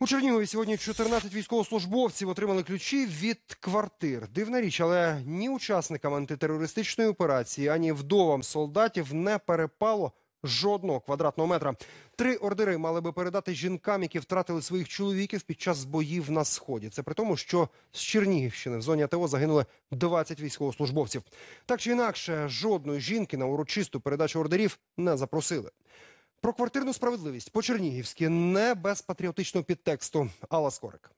У Чернігові сьогодні 14 військовослужбовців отримали ключі від квартир. Дивна річ, але ні учасникам антитерористичної операції, ані вдовам солдатів не перепало жодного квадратного метра. Три ордери мали би передати жінкам, які втратили своїх чоловіків під час боїв на сході. Це при тому, що з Чернігівщини в зоні АТО загинули 20 військовослужбовців. Так чи інакше, жодної жінки на урочисту передачу ордерів не запросили. Про квартирну справедливість по-чернігівськи не без патріотичного підтексту. Алла Скорик.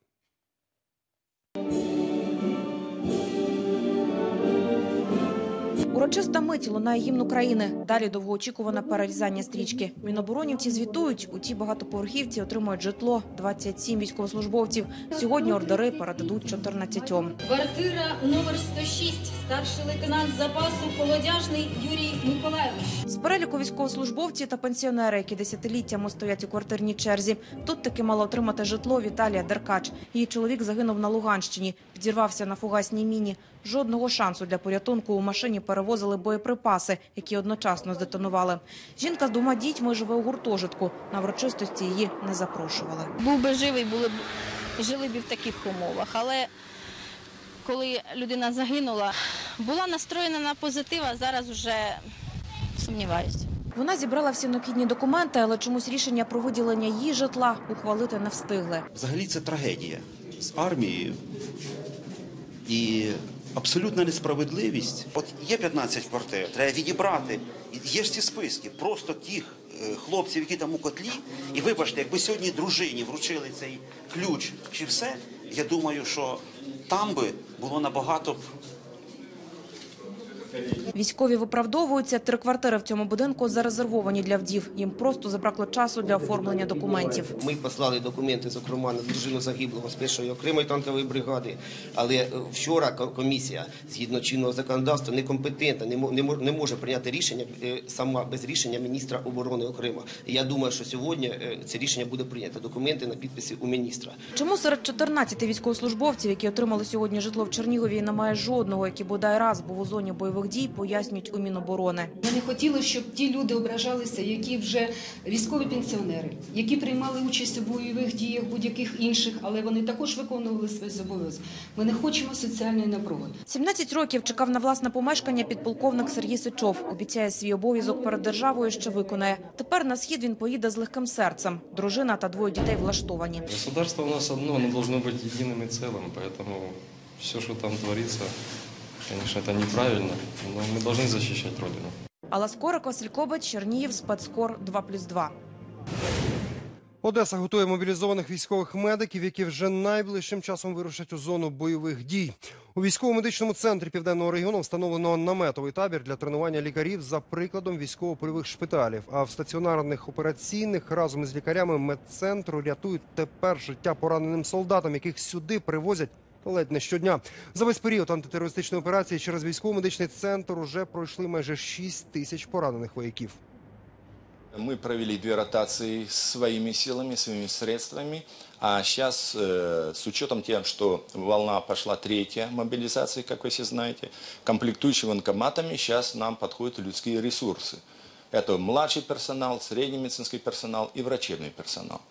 Урочиста мить лунає гімн України. Далі довгоочікуване перерізання стрічки. Міноборонівці звітують, у цій багатоповерхівці отримують житло 27 військовослужбовців. Сьогодні ордери передадуть 14. Квартира номер 106, старший лейтенант запасу Колодяжний Юрій Миколаївич. З переліку військовослужбовці та пенсіонери, які десятиліттями стоять у квартирній черзі. Тут таки мала отримати житло Віталія Деркач. Її чоловік загинув на Луганщині, підірвався на фугасній міні. Жодного шансу для порятунку у машині перевозили боєприпаси, які одночасно здетонували. Жінка з двома дітьми живе у гуртожитку. На врочистості її не запрошували. був би живий, були б жили б і в таких умовах. Але коли людина загинула, була настроєна на позитив, а зараз вже сумніваюся. Вона зібрала всі необхідні документи, але чомусь рішення про виділення її житла ухвалити не встигли. Взагалі це трагедія з армією і абсолютна несправедливість. От є 15 квартир, треба відібрати. Є ж ці списки, просто тих е, хлопців, які там у котлі. І вибачте, якби сьогодні дружині вручили цей ключ чи все, я думаю, що там би було набагато Військові виправдовуються. Три квартири в цьому будинку зарезервовані для вдів. Їм просто забракло часу для оформлення документів. Ми послали документи, зокрема на дружину загиблого з першої окремої танкової бригади. Але е, вчора комісія, згідно чинного законодавства, некомпетентна, не мо- не мо- не може прийняти рішення е, сама без рішення міністра оборони окремо. Я думаю, що сьогодні е, це рішення буде прийнято. Документи на підписі у міністра. Чому серед 14 військовослужбовців, які отримали сьогодні житло в Чернігові, немає жодного, який бодай раз був у зоні бойових дій, пояснюють у Міноборони. Ми не хотіли, щоб ті люди ображалися, які вже військові пенсіонери, які приймали участь у бойових діях будь-яких інших, але вони також виконували свої зобов'язки. Ми не хочемо соціальної напруги. 17 років чекав на власне помешкання підполковник Сергій Сичов. Обіцяє свій обов'язок перед державою, що виконає. Тепер на схід він поїде з легким серцем. Дружина та двоє дітей влаштовані. Государство у нас одно, оно должно быть единым и целым, поэтому все, что там творится, конечно, это неправильно, но мы должны защищать Родину. Алла Скорик, Василь Кобець, Чернігів, спецкор 2+,2. Одеса готує мобілізованих військових медиків, які вже найближчим часом вирушать у зону бойових дій. У військово-медичному центрі південного регіону встановлено наметовий табір для тренування лікарів за прикладом військово-польових шпиталів. А в стаціонарних операційних разом із лікарями медцентру рятують тепер життя пораненим солдатам, яких сюди привозять. Ледь не щодня за весь період антитерористичної операції через військово-медичний центр уже пройшли майже 6 тисяч поранених вояків. Мы провели две ротации своими силами, своими средствами. А сейчас, э, с учетом тем, что волна пошла третья мобилизации, как вы все знаете, комплектующими военкоматами сейчас нам подходят людские ресурсы. Это младший персонал, средний медицинский персонал и врачебный персонал.